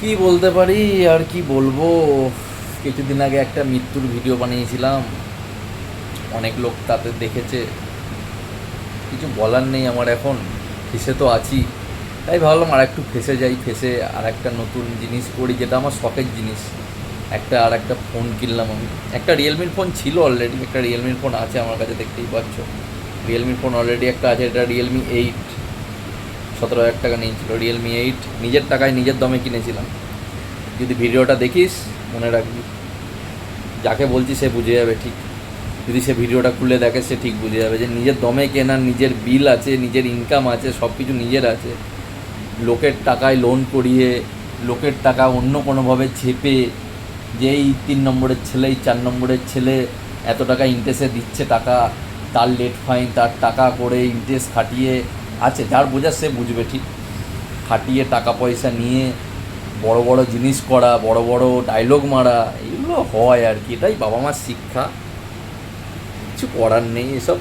কি বলতে পারি? আর কি বলব? কিছুদিন আগে একটা মৃত্যুর ভিডিও বানিয়েছিলাম। অনেক লোক তাতে দেখেছে। কিছু বলার নেই আমার এখন। ফেসে তো আছি। তাই ভাবলাম আর একটু ফেসে যাই, ফেসে আর একটা নতুন জিনিস করি, যেটা আমার শখের জিনিস। একটা, আর একটা ফোন কিনলাম আমি। একটা রিয়েলমির ফোন ছিল অলরেডি একটা রিয়েলমির ফোন আছে আমার কাছে দেখতেই পাচ্ছ। রিয়েলমির ফোন অলরেডি একটা আছে, এটা রিয়েলমি এইট সতেরো হাজার টাকা নিয়েছিল রিয়েলমি এইট নিজের টাকায় নিজের দমে কিনেছিলাম। যদি ভিডিওটা দেখিস, মনে রাখবি। যাকে বলছি সে বুঝে যাবে ঠিক। যদি সে ভিডিওটা খুলে দেখে, সে ঠিক বুঝে যাবে যে নিজের দমে কেনা, নিজের বিল আছে, নিজের ইনকাম আছে সব কিছু নিজের আছে। লোকের টাকায় লোন করিয়ে, লোকের টাকা অন্য কোনোভাবে ছেপে যে এই তিন নম্বরের ছেলে এই চার নম্বরের ছেলে এত টাকা ইন্টারেস্টে দিচ্ছে টাকা, তার লেট ফাইন তার টাকা করে ইন্টারেস্ট খাটিয়ে আছে, যার বোঝা সে বুঝবে ঠিক। খাটিয়ে টাকা পয়সা নিয়ে বড় বড় জিনিস করা, বড় বড় ডায়লগ মারা, এগুলো হয় আর কি, এটাই বাবা মার শিক্ষা। কিছু করার নেই, এসব।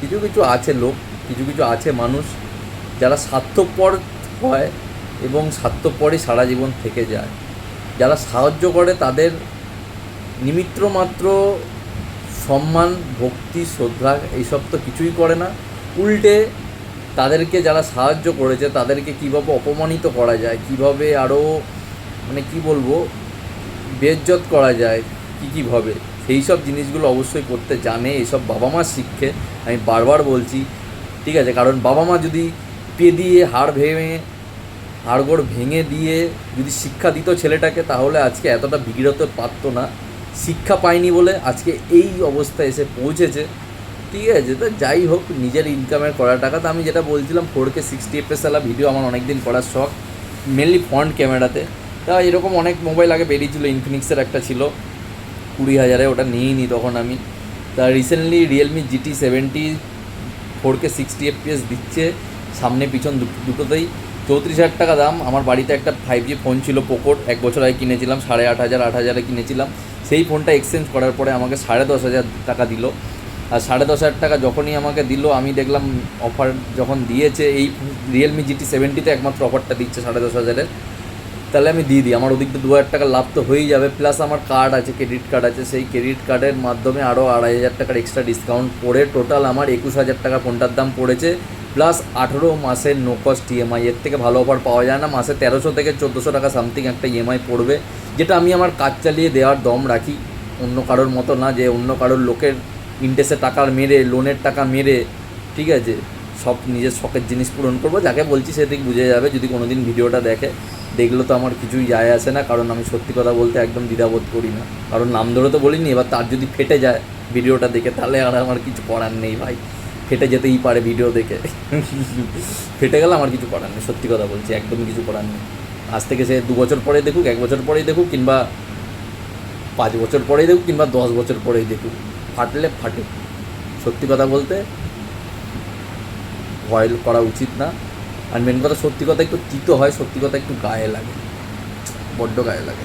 কিছু কিছু আছে লোক, কিছু কিছু আছে মানুষ, যারা স্বার্থপর হয় এবং স্বার্থপরই সারা জীবন থেকে যায়। যারা সাহায্য করে তাদের নিমিত্ত মাত্র সম্মান, ভক্তি, শ্রদ্ধা, এইসব তো কিছুই করে না। উল্টে তাদেরকে যারা সাহায্য করেছে, তাদেরকে কীভাবে অপমানিত করা যায়, কীভাবে আরও মানে কি বলব, বেজ্জত করা যায়, কী কীভাবে সেই সব জিনিসগুলো অবশ্যই করতে জানে এইসব বাবা মা শিক্ষে আমি বারবার বলছি, ঠিক আছে, কারণ বাবা মা যদি পে দিয়ে হাড় ভেঙে, হাড়গোড় ভেঙে দিয়ে যদি শিক্ষা দিত ছেলেটাকে, তাহলে আজকে এতটা বিগড়তে পারতো না। শিক্ষা পায়নি বলে আজকে এই অবস্থায় এসে পৌঁছেছে। ঠিক আছে, তো যাই হোক, নিজের ইনকামের করা টাকা। তো আমি যেটা বলছিলাম ফোর কে সিক্সটি এফ এফএসওয়ালা ভিডিও আমার অনেক দিন করার শখ মেনলি ফ্রন্ট ক্যামেরাতে। তা এরকম অনেক মোবাইল আগে বেরিয়েছিল ইনফিনিক্সের একটা ছিল। কুড়ি হাজারে ওটা নিইনি তখন আমি। তা recently Realme GT seventy four K sixty FPS দিচ্ছে, সামনে পিছন দুটোতেই। চৌত্রিশ হাজার টাকা দাম, আমার বাড়িতে একটা ফাইভ জি ফোন ছিল পোকোর এক বছর আগে কিনেছিলাম, সাড়ে আট হাজার, আট হাজারে কিনেছিলাম। সেই ফোনটা এক্সচেঞ্জ করার পরে আমাকে সাড়ে দশ হাজার টাকা দিল। আর সাড়ে দশ হাজার টাকা যখনই আমাকে দিল, আমি দেখলাম অফার যখন দিয়েছে, এই রিয়েলমি জিটি সেভেন্টিতে একমাত্র অফারটা দিচ্ছে সাড়ে দশ হাজারের। তাহলে আমি দিয়ে দিই, আমার ওদিকটা দু হাজার টাকা লাভ তো হয়েই যাবে। প্লাস আমার কার্ড আছে ক্রেডিট কার্ড আছে, সেই ক্রেডিট কার্ডের মাধ্যমে আরও আড়াই হাজার টাকার এক্সট্রা ডিসকাউন্ট পড়ে টোটাল আমার একুশ হাজার টাকা ফোনটার দাম পড়েছে। প্লাস আঠেরো মাসের নো কস্ট ইএমআই এর থেকে ভালো অফার পাওয়া যায় না। মাসে তেরোশো থেকে চোদ্দোশো টাকা সামথিং একটা ইএমআই পড়বে, যেটা আমি আমার কাজ চালিয়ে দেওয়ার দম রাখি। অন্য কারোর মতো না, যে অন্য কারোর লোকের ইন্টারেস্টের টাকা মেরে লোনের টাকা মেরে, ঠিক আছে? সব নিজের শখের জিনিস পূরণ করব। যাকে বলছি সে ঠিক বুঝে যাবে, যদি কোনো দিন ভিডিওটা দেখে। দেখলে তো আমার কিছুই যায় আসে না, কারণ আমি সত্যি কথা বলতে একদম দ্বিধাবোধ করি না। কারণ নাম ধরে তো বলিনি, এবার তার যদি ফেটে যায় ভিডিওটা দেখে, তাহলে আর আমার কিছু করার নেই ভাই। ফেটে যেতেই পারে ভিডিও দেখে। ফেটে গেলে আমার কিছু করার নেই, সত্যি কথা বলছি একদমই কিছু করার নেই। আজ থেকে সে দু বছর পরে দেখুক, এক বছর পরেই দেখুক, কিংবা পাঁচ বছর পরেই দেখুক, কিংবা দশ বছর পরেই দেখুক। ফাটলে ফাটে সত্যি কথা বলতে ভয় করা উচিত না। আর মেন কথা সত্যি কথা একটু তিতো হয়, সত্যি কথা একটু গায়ে লাগে। বড্ড গায়ে লাগে।